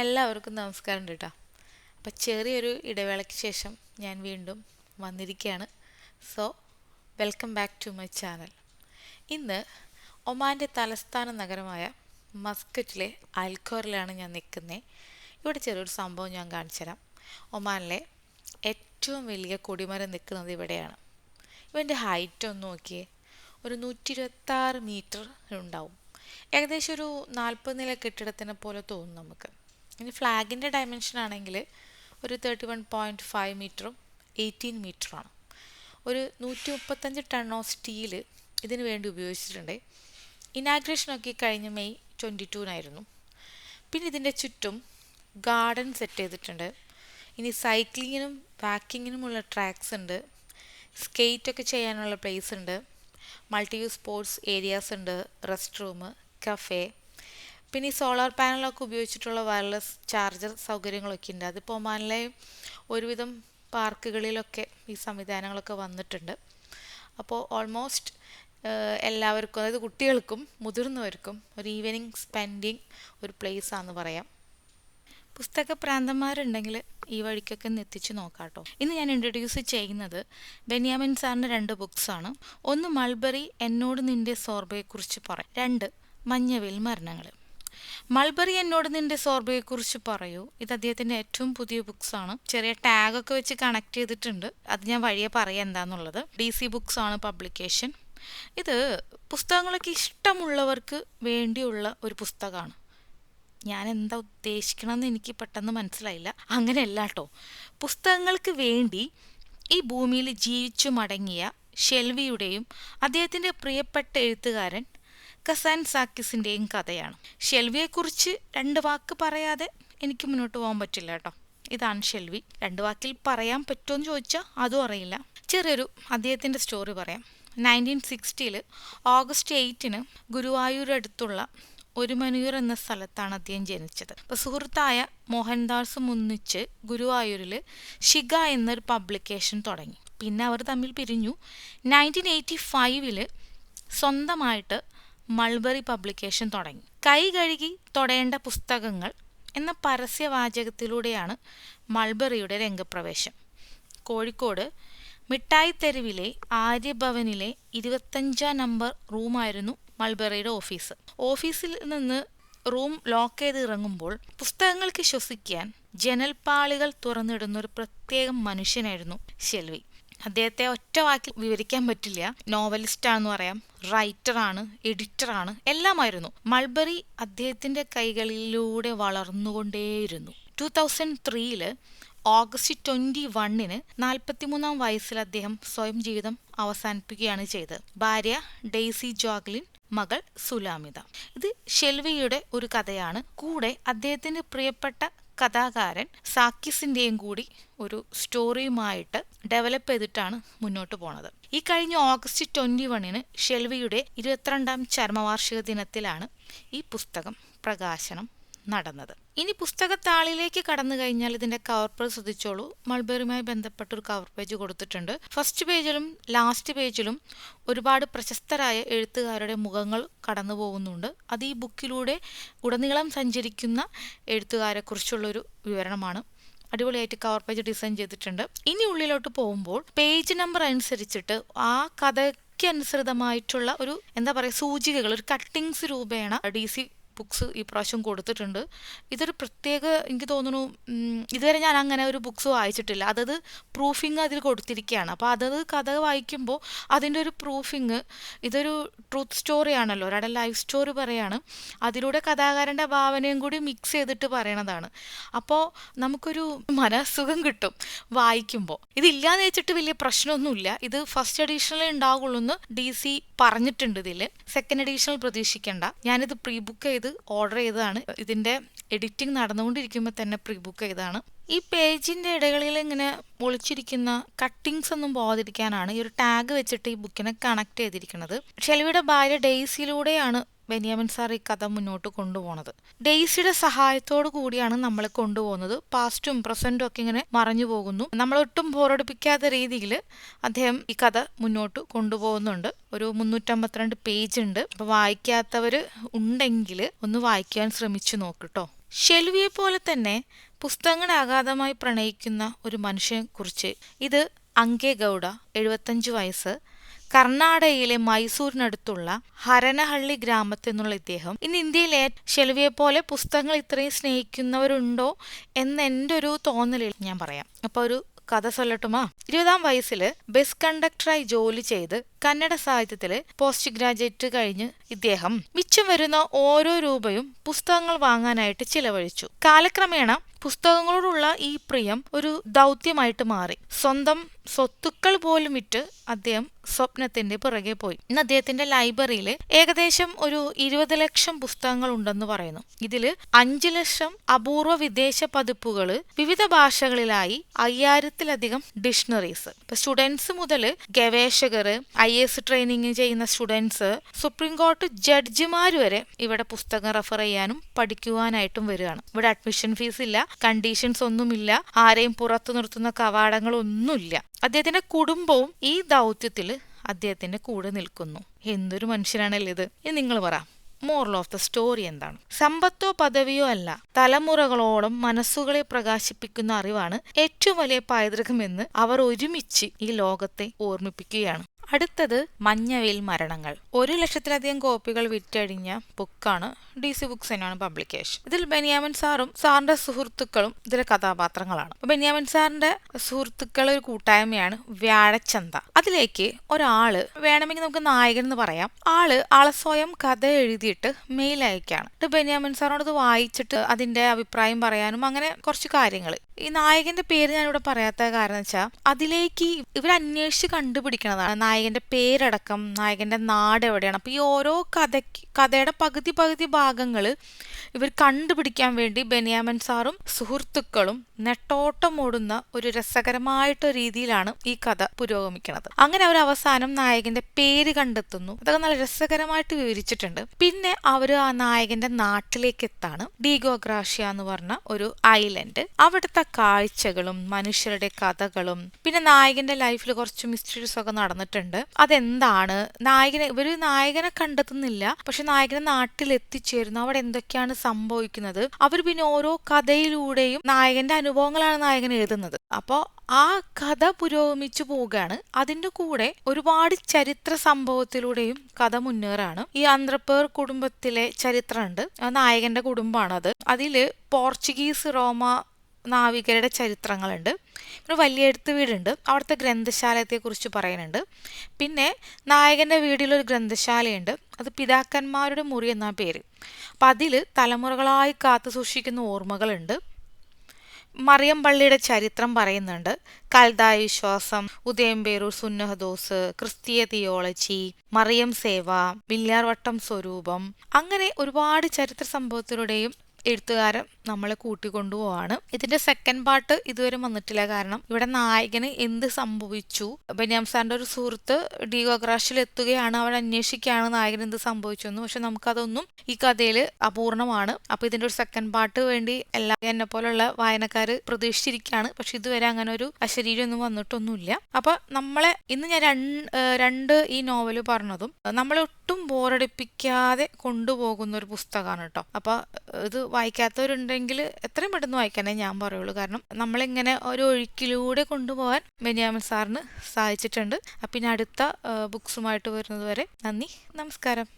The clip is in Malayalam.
എല്ലാവർക്കും നമസ്കാരം കേട്ടോ അപ്പം ചെറിയൊരു ഇടവേളയ്ക്ക് ശേഷം ഞാൻ വീണ്ടും വന്നിരിക്കുകയാണ് so welcome back to my channel ഇന്ന് ഒമാന്റെ തലസ്ഥാന നഗരമായ മസ്കറ്റിലെ അൽഖോറിലാണ് ഞാൻ നിൽക്കുന്നത് ഇവിടെ ചെറിയൊരു സംഭവം ഞാൻ കാണിച്ചു തരാം ഒമാനിലെ ഏറ്റവും വലിയ കൊടിമരം നിൽക്കുന്നത് ഇവിടെയാണ്. ഇവന്റെ ഹൈറ്റ് ഒന്ന് നോക്കിയേ. ഒരു നൂറ്റി ഇരുപത്താറ് മീറ്റർ ഉണ്ടാവും. ഏകദേശം ഒരു നാൽപ്പത് നില കെട്ടിടത്തിനെ പോലെ തോന്നും നമുക്ക്. ഇനി ഫ്ലാഗിന്റെ ഡയമെൻഷൻ ആണെങ്കിൽ ഒരു തേർട്ടി വൺ പോയിന്റ് ഫൈവ് മീറ്ററും എയ്റ്റീൻ മീറ്ററുമാണ് ഒരു നൂറ്റി മുപ്പത്തഞ്ച് ടൺ ഓഫ് സ്റ്റീൽ ഇതിനു വേണ്ടി ഉപയോഗിച്ചിട്ടുണ്ട്. ഇനാഗ്രേഷനൊക്കെ കഴിഞ്ഞ മെയ് ട്വന്റി ടൂനായിരുന്നു പിന്നെ ഇതിന്റെ ചുറ്റും ഗാർഡൻ സെറ്റ് ചെയ്തിട്ടുണ്ട്. ഇനി സൈക്ലിങ്ങിനും വാക്കിങ്ങിനുമുള്ള ട്രാക്സ് ഉണ്ട്. സ്കേറ്റ് ഒക്കെ ചെയ്യാനുള്ള പ്ലേസ് ഉണ്ട്. മൾട്ടി യൂസ് സ്പോർട്സ് ഏരിയാസ് ഉണ്ട്. റെസ്റ്റ് റൂം കഫേ പിന്നെ ഈ സോളാർ പാനലൊക്കെ ഉപയോഗിച്ചിട്ടുള്ള വയർലെസ് ചാർജർ സൗകര്യങ്ങളൊക്കെ ഉണ്ട്. അതിപ്പോൾ ഒമാനിലെ ഒരുവിധം പാർക്കുകളിലൊക്കെ ഈ സംവിധാനങ്ങളൊക്കെ വന്നിട്ടുണ്ട്. അപ്പോൾ ഓൾമോസ്റ്റ് എല്ലാവർക്കും അതായത് കുട്ടികൾക്കും മുതിർന്നവർക്കും ഒരു ഈവനിങ് സ്പെൻഡിങ് ഒരു പ്ലേസ് ആണെന്ന് പറയാം. പുസ്തക പ്രാന്തന്മാരുണ്ടെങ്കിൽ ഈ വഴിക്കൊക്കെ ഒന്ന് എത്തിച്ചു നോക്കാം കേട്ടോ. ഇന്ന് ഞാൻ ഇൻട്രൊഡ്യൂസ് ചെയ്യുന്നത് ബെന്യാമിൻ സാറിന്റെ രണ്ട് ബുക്സാണ്. ഒന്ന് മൾബറി എന്നോട് നിന്റെ സോർബയെക്കുറിച്ച് പറയാം രണ്ട് മഞ്ഞവിൽ മരണങ്ങൾ. മൾബറി എന്നോട് നിന്റെ സോർബയെക്കുറിച്ച് പറയൂ. ഇത് അദ്ദേഹത്തിന്റെ ഏറ്റവും പുതിയ ബുക്സ് ആണ്. ചെറിയ ടാഗൊക്കെ വെച്ച് കണക്ട് ചെയ്തിട്ടുണ്ട്. അത് ഞാൻ വഴിയെ പറയാം എന്താന്നുള്ളത്. ഡി സി ബുക്സ് ആണ് പബ്ലിക്കേഷൻ ഇത് പുസ്തകങ്ങളൊക്കെ ഇഷ്ടമുള്ളവർക്ക് വേണ്ടിയുള്ള ഒരു പുസ്തകമാണ്. ഞാൻ എന്താ ഉദ്ദേശിക്കണമെന്ന് എനിക്ക് പെട്ടെന്ന് മനസ്സിലായില്ല. അങ്ങനെയല്ല കേട്ടോ പുസ്തകങ്ങൾക്ക് വേണ്ടി ഈ ഭൂമിയിൽ ജീവിച്ചു മടങ്ങിയ ഷെൽവിയുടെയും അദ്ദേഹത്തിന്റെ പ്രിയപ്പെട്ട എഴുത്തുകാരൻ കസാൻ സാക്കിസിന്റെയും കഥയാണ്. ഷെൽവിയെക്കുറിച്ച് രണ്ട് വാക്ക് പറയാതെ എനിക്ക് മുന്നോട്ട് പോകാൻ പറ്റില്ല കേട്ടോ. ഇതാണ് ഷെൽവി. രണ്ട് വാക്കിൽ പറയാൻ പറ്റുമോ എന്ന് ചോദിച്ചാൽ അതും അറിയില്ല. ചെറിയൊരു അദ്ദേഹത്തിന്റെ സ്റ്റോറി പറയാം. നയന്റീൻ സിക്സ്റ്റിയിൽ ഓഗസ്റ്റ് എയ്റ്റിന് ഗുരുവായൂരടുത്തുള്ള ഒരു ഒരുമനൂർ എന്ന സ്ഥലത്താണ് അദ്ദേഹം ജനിച്ചത്. അപ്പോൾ സുഹൃത്തായ മോഹൻദാസും ഒന്നിച്ച് ഗുരുവായൂരിൽ ഷിഗ എന്നൊരു പബ്ലിക്കേഷൻ തുടങ്ങി. പിന്നെ അവർ തമ്മിൽ പിരിഞ്ഞു. നയന്റീൻ എയ്റ്റി ഫൈവിൽ സ്വന്തമായിട്ട് മൾബറി പബ്ലിക്കേഷൻ തുടങ്ങി. കൈ കഴുകി തൊടേണ്ട പുസ്തകങ്ങൾ എന്ന പരസ്യവാചകത്തിലൂടെയാണ് മൾബറിയുടെ രംഗപ്രവേശം. കോഴിക്കോട് മിഠായി തെരുവിലെ ആര്യഭവനിലെ ഇരുപത്തഞ്ചാം നമ്പർ റൂമായിരുന്നു മൾബറിയുടെ ഓഫീസ്. ഓഫീസിൽ നിന്ന് റൂം ലോക്ക് ചെയ്ത് ഇറങ്ങുമ്പോൾ പുസ്തകങ്ങൾക്ക് ശ്വസിക്കാൻ ജനൽപ്പാളികൾ തുറന്നിടുന്ന ഒരു പ്രത്യേക മനുഷ്യനായിരുന്നു ഷെൽവി. അദ്ദേഹത്തെ ഒറ്റ വാക്കിൽ വിവരിക്കാൻ പറ്റില്ല. നോവലിസ്റ്റ് ആണെന്ന് പറയാം റൈറ്റർ ആണ് റൈറ്ററാണ് എഡിറ്ററാണ് എല്ലാമായിരുന്നു. മൾബറി അദ്ദേഹത്തിന്റെ കൈകളിലൂടെ വളർന്നുകൊണ്ടേയിരുന്നു. ടു തൗസൻഡ് ത്രീയിൽ ഓഗസ്റ്റ് ട്വന്റി വണ്ണിന് നാൽപ്പത്തിമൂന്നാം വയസ്സിൽ അദ്ദേഹം സ്വയം ജീവിതം അവസാനിപ്പിക്കുകയാണ് ചെയ്തത്. ഭാര്യ ഡെയ്സി ജോഗ്ലിൻ മകൾ സുലാമിത. ഇത് ഷെൽവിയുടെ ഒരു കഥയാണ്. കൂടെ അദ്ദേഹത്തിന്റെ പ്രിയപ്പെട്ട കഥാകാരൻ സാക്കിസിന്റെയും കൂടി ഒരു സ്റ്റോറിയുമായിട്ട് ഡെവലപ്പ് ചെയ്തിട്ടാണ് മുന്നോട്ട് പോണത്. ഈ കഴിഞ്ഞ ഓഗസ്റ്റ് ട്വന്റി വണ്ണിന് ഷെൽവിയുടെ ഇരുപത്തിരണ്ടാം ചരമവാർഷിക ദിനത്തിലാണ് ഈ പുസ്തകം പ്രകാശനം നടന്നത്. ഇനി പുസ്തകത്താളിലേക്ക് കടന്നു കഴിഞ്ഞാൽ ഇതിന്റെ കവർ പേജ് ശ്രദ്ധിച്ചോളൂ. മൾബറിയുമായി ബന്ധപ്പെട്ട ഒരു കവർ പേജ് കൊടുത്തിട്ടുണ്ട്. ഫസ്റ്റ് പേജിലും ലാസ്റ്റ് പേജിലും ഒരുപാട് പ്രശസ്തരായ എഴുത്തുകാരുടെ മുഖങ്ങൾ കടന്നു പോകുന്നുണ്ട്. അത് ഈ ബുക്കിലൂടെ ഉടനീളം സഞ്ചരിക്കുന്ന എഴുത്തുകാരെ കുറിച്ചുള്ളൊരു വിവരണമാണ്. അടിപൊളിയായിട്ട് കവർ പേജ് ഡിസൈൻ ചെയ്തിട്ടുണ്ട്. ഇനി ഉള്ളിലോട്ട് പോകുമ്പോൾ പേജ് നമ്പർ അനുസരിച്ചിട്ട് ആ കഥയ്ക്ക് അനുസൃതമായിട്ടുള്ള ഒരു എന്താ പറയുക സൂചികകൾ ഒരു കട്ടിങ്സ് രൂപേണ ഡി സി ബുക്സ് ഈ പ്രാവശ്യം കൊടുത്തിട്ടുണ്ട്. ഇതൊരു പ്രത്യേക എനിക്ക് തോന്നുന്നു ഇതുവരെ ഞാൻ അങ്ങനെ ഒരു ബുക്സ് വായിച്ചിട്ടില്ല. അതത് പ്രൂഫിങ് അതിൽ കൊടുത്തിരിക്കുകയാണ് അപ്പോൾ അതത് കഥ വായിക്കുമ്പോൾ അതിന്റെ ഒരു പ്രൂഫിങ് ഇതൊരു ട്രൂത്ത് സ്റ്റോറി ആണല്ലോ ഒരാളുടെ ലൈഫ് സ്റ്റോറി പറയാണ്. അതിലൂടെ കഥാകാരന്റെ ഭാവനയും കൂടി മിക്സ് ചെയ്തിട്ട് പറയണതാണ്. അപ്പോൾ നമുക്കൊരു മനസ്സുഖം കിട്ടും വായിക്കുമ്പോൾ ഇതില്ലാന്ന് വെച്ചിട്ട് വലിയ പ്രശ്നമൊന്നുമില്ല. ഇത് ഫസ്റ്റ് എഡീഷനിൽ ഉണ്ടാകുള്ളൂ എന്ന് ഡി സി പറഞ്ഞിട്ടുണ്ട് ഇതിൽ സെക്കൻഡ് എഡീഷനിൽ പ്രതീക്ഷിക്കേണ്ട. ഞാനിത് പ്രീ ബുക്ക് ചെയ്ത് ഓർഡർ ചെയ്തതാണ്. ഇതിന്റെ എഡിറ്റിംഗ് നടന്നുകൊണ്ടിരിക്കുമ്പോൾ തന്നെ പ്രീ ബുക്ക് ചെയ്തതാണ്. ഈ പേജിന്റെ ഇടകളിൽ ഇങ്ങനെ ഒളിച്ചിരിക്കുന്ന കട്ടിങ്സ് ഒന്നും പോകാതിരിക്കാനാണ് ഈ ഒരു ടാഗ് വെച്ചിട്ട് ഈ ബുക്കിനെ കണക്ട് ചെയ്തിരിക്കുന്നത്. ഷെൽവിയുടെ ഭാര്യ ഡെയ്സിലൂടെയാണ് ബെന്യാമിൻ സാർ ഈ കഥ മുന്നോട്ട് കൊണ്ടുപോകുന്നത് ഡെയ്സിയുടെ സഹായത്തോടു കൂടിയാണ് നമ്മൾ കൊണ്ടുപോകുന്നത്. പാസ്റ്റും പ്രസന്റും ഒക്കെ ഇങ്ങനെ മറഞ്ഞു പോകുന്നു. നമ്മൾ ഒട്ടും ബോറടിപ്പിക്കാത്ത രീതിയിൽ അദ്ദേഹം ഈ കഥ മുന്നോട്ട് കൊണ്ടുപോകുന്നുണ്ട്. ഒരു മുന്നൂറ്റമ്പത്തിരണ്ട് പേജ് ഉണ്ട്. അപ്പൊ വായിക്കാത്തവർ ഉണ്ടെങ്കിൽ ഒന്ന് വായിക്കാൻ ശ്രമിച്ചു നോക്കിട്ടോ കേട്ടോ ഷെൽവിയെ പോലെ തന്നെ പുസ്തകങ്ങളെ അഗാധമായി പ്രണയിക്കുന്ന ഒരു മനുഷ്യനെ കുറിച്ച് ഇത് അങ്കേ ഗൗഡ എഴുപത്തഞ്ച് വയസ്സ് കർണാടകയിലെ മൈസൂരിനടുത്തുള്ള ഹരനഹള്ളി ഗ്രാമത്തിൽ നിന്നുള്ള ഇദ്ദേഹം ഇന്ന് ഇന്ത്യയിലെ ഷെൽവിയെ പോലെ പുസ്തകങ്ങൾ ഇത്രയും സ്നേഹിക്കുന്നവരുണ്ടോ? എന്ന് എന്റെ ഒരു തോന്നലിൽ ഞാൻ പറയാം. അപ്പോൾ ഒരു കഥ സൊല്ലട്ടുമാ? ഇരുപതാം വയസ്സിൽ ബസ് കണ്ടക്ടറായി ജോലി ചെയ്ത് കന്നഡ സാഹിത്യത്തിൽ പോസ്റ്റ് ഗ്രാജുവേറ്റ് കഴിഞ്ഞ് ഇദ്ദേഹം മിച്ചം വരുന്ന ഓരോ രൂപയും പുസ്തകങ്ങൾ വാങ്ങാനായിട്ട് ചിലവഴിച്ചു. കാലക്രമേണ പുസ്തകങ്ങളോടുള്ള ഈ പ്രിയം ഒരു ദൗത്യമായിട്ട് മാറി. സ്വന്തം സ്വത്തുക്കൾ പോലും വിറ്റ് അദ്ദേഹം സ്വപ്നത്തിന്റെ പുറകെ പോയി. ഇന്ന് അദ്ദേഹത്തിന്റെ ലൈബ്രറിയിൽ ഏകദേശം ഒരു ഇരുപത് ലക്ഷം പുസ്തകങ്ങൾ ഉണ്ടെന്ന് പറയുന്നു. ഇതിൽ അഞ്ചു ലക്ഷം അപൂർവ വിദേശ പതിപ്പുകൾ വിവിധ ഭാഷകളിലായി അയ്യായിരത്തിലധികം ഡിക്ഷണറീസ്. ഇപ്പൊ സ്റ്റുഡൻസ് മുതൽ ഗവേഷകർ എസ് ട്രെയിനിങ് ചെയ്യുന്ന സ്റ്റുഡൻസ് സുപ്രീം കോർട്ട് ജഡ്ജിമാർ വരെ ഇവിടെ പുസ്തകം റെഫർ ചെയ്യാനും പഠിക്കുവാനായിട്ടും വരികയാണ്. ഇവിടെ അഡ്മിഷൻ ഫീസ് ഇല്ല കണ്ടീഷൻസ് ഒന്നുമില്ല ആരെയും പുറത്തു നിർത്തുന്ന കവാടങ്ങളൊന്നുമില്ല. അദ്ദേഹത്തിന്റെ കുടുംബവും ഈ ദൗത്യത്തിൽ അദ്ദേഹത്തിന്റെ കൂടെ നിൽക്കുന്നു. എന്തൊരു മനുഷ്യനാണല്ലേ ഇത്? നിങ്ങൾ പറ മോറൽ ഓഫ് ദ സ്റ്റോറി എന്താണ്? സമ്പത്തോ പദവിയോ അല്ല തലമുറകളോളം മനസ്സുകളെ പ്രകാശിപ്പിക്കുന്ന അറിവാണ് ഏറ്റവും വലിയ പൈതൃകമെന്ന് അവർ ഒരുമിച്ച് ഈ ലോകത്തെ ഓർമ്മിപ്പിക്കുകയാണ്. അടുത്തത് മഞ്ഞവെയിൽ മരണങ്ങൾ. ഒരു ലക്ഷത്തിലധികം കോപ്പികൾ വിറ്റഴിഞ്ഞ ബുക്കാണ് ഡി സി ബുക്സ് തന്നെയാണ് പബ്ലിക്കേഷൻ. ഇതിൽ ബെന്യാമിൻ സാറും സാറിന്റെ സുഹൃത്തുക്കളും ഇതിലെ കഥാപാത്രങ്ങളാണ്. ബെന്യാമിൻ സാറിന്റെ സുഹൃത്തുക്കൾ ഒരു കൂട്ടായ്മയാണ് വ്യാഴച്ചന്ത. അതിലേക്ക് ഒരാൾ വേണമെങ്കിൽ നമുക്ക് നായകൻ എന്ന് പറയാം ആൾ ആളെ സ്വയം കഥ എഴുതിയിട്ട് മെയിൽ അയക്കാണ്. ബെന്യാമിൻ സാറിനോട് വായിച്ചിട്ട് അതിന്റെ അഭിപ്രായം പറയാനും അങ്ങനെ കുറച്ച് കാര്യങ്ങൾ ഈ നായകന്റെ പേര് ഞാനിവിടെ പറയാത്ത കാരണം വെച്ചാൽ അതിലേക്ക് ഇവർ അന്വേഷിച്ച് കണ്ടുപിടിക്കണതാണ്. നായകന്റെ പേരടക്കം നായകന്റെ നാട് എവിടെയാണ്. അപ്പൊ ഈ ഓരോ കഥയ്ക്ക് കഥയുടെ പകുതി പകുതി ഭാഗങ്ങൾ ഇവർ കണ്ടുപിടിക്കാൻ വേണ്ടി ബെനിയാമൻ സാറും സുഹൃത്തുക്കളും നെട്ടോട്ടം ഓടുന്ന ഒരു രസകരമായിട്ട് രീതിയിലാണ് ഈ കഥ പുരോഗമിക്കുന്നത് അങ്ങനെ അവർ അവസാനം നായകന്റെ പേര് കണ്ടെത്തുന്നു. അതൊക്കെ നല്ല രസകരമായിട്ട് വിവരിച്ചിട്ടുണ്ട്. പിന്നെ അവർ ആ നായകന്റെ നാട്ടിലേക്ക് എത്താണ് ഡീഗോഗ്രാഷ്യ എന്ന് പറഞ്ഞ ഒരു ഐലൻഡ്. അവിടുത്തെ കാഴ്ചകളും മനുഷ്യരുടെ കഥകളും പിന്നെ നായകന്റെ ലൈഫിൽ കുറച്ച് മിസ്റ്ററീസ് ഒക്കെ നടന്നിട്ടുണ്ട്. അതെന്താണ്? നായകനെ ഇവർ നായകനെ കണ്ടെത്തുന്നില്ല പക്ഷെ നായകനെ നാട്ടിൽ എത്തിച്ചേരുന്നു. അവിടെ എന്തൊക്കെയാണ് സംഭവിക്കുന്നത്? അവർ പിന്നെ ഓരോ കഥയിലൂടെയും നായകന്റെ അനുഭവങ്ങളാണ് നായകൻ എഴുതുന്നത്. അപ്പോൾ ആ കഥ പുരോഗമിച്ചു പോവുകയാണ്. അതിന്റെ കൂടെ ഒരുപാട് ചരിത്ര സംഭവത്തിലൂടെയും കഥ മുന്നേറാണ്. ഈ ആന്ധ്രപ്പേർ കുടുംബത്തിലെ ചരിത്രമുണ്ട്. നായകന്റെ കുടുംബമാണത്. അതിൽ പോർച്ചുഗീസ് റോമ നാവികരുടെ ചരിത്രങ്ങളുണ്ട്. പിന്നെ വലിയ എഴുത്ത് വീടുണ്ട്. അവിടുത്തെ ഗ്രന്ഥശാലയെക്കുറിച്ച് പറയുന്നുണ്ട്. പിന്നെ നായകന്റെ വീടിലൊരു ഗ്രന്ഥശാലയുണ്ട്. അത് പിതാക്കന്മാരുടെ മുറി എന്നാ പേര്. അപ്പം അതിൽ തലമുറകളായി കാത്തു സൂക്ഷിക്കുന്ന ഓർമ്മകളുണ്ട്. മറിയം പള്ളിയുടെ ചരിത്രം പറയുന്നുണ്ട്. കൽതായ വിശ്വാസം ഉദയംപേരൂർ സുന്നഹദോസ് ക്രിസ്തീയ തിയോളജി മറിയം സേവ വില്യാർവട്ടം സ്വരൂപം. അങ്ങനെ ഒരുപാട് ചരിത്ര സംഭവത്തിലൂടെയും എഴുത്തുകാരൻ നമ്മളെ കൂട്ടിക്കൊണ്ടുപോവാണ്. ഇതിന്റെ സെക്കൻഡ് പാർട്ട് ഇതുവരെ വന്നിട്ടില്ല. കാരണം ഇവിടെ നായകന് എന്ത് സംഭവിച്ചു? ബെന്യാം സാറിന്റെ ഒരു സുഹൃത്ത് ഡിഗോഗ്രാഷിൽ എത്തുകയാണ്. അവൾ അന്വേഷിക്കുകയാണ് നായകൻ എന്ത് സംഭവിച്ചു എന്ന്. പക്ഷെ നമുക്കതൊന്നും ഈ കഥയിൽ അപൂർണമാണ്. അപ്പൊ ഇതിന്റെ ഒരു സെക്കൻഡ് പാർട്ട് വേണ്ടി എല്ലാ എന്നെ പോലുള്ള വായനക്കാർ പ്രതീക്ഷിച്ചിരിക്കുകയാണ്. പക്ഷെ ഇതുവരെ അങ്ങനെ ഒരു അശരീരമൊന്നും വന്നിട്ടൊന്നുമില്ല. അപ്പൊ നമ്മളെ ഇന്ന് ഞാൻ രണ്ട് ഈ നോവൽ പറഞ്ഞതും നമ്മളെ ഒട്ടും ബോറടിപ്പിക്കാതെ കൊണ്ടുപോകുന്ന ഒരു പുസ്തകമാണ് കേട്ടോ. അപ്പൊ ഇത് വായിക്കാത്തവരുണ്ടെങ്കിൽ എത്രയും പെട്ടെന്ന് വായിക്കാനേ ഞാൻ പറയുള്ളൂ. കാരണം നമ്മളിങ്ങനെ ഒരു ഒഴുക്കിലൂടെ കൊണ്ടുപോകാൻ ബെന്യാമിൻ സാറിന് സാധിച്ചിട്ടുണ്ട്. അപ്പം പിന്നെ അടുത്ത ബുക്സുമായിട്ട് വരുന്നത് വരെ നന്ദി നമസ്കാരം.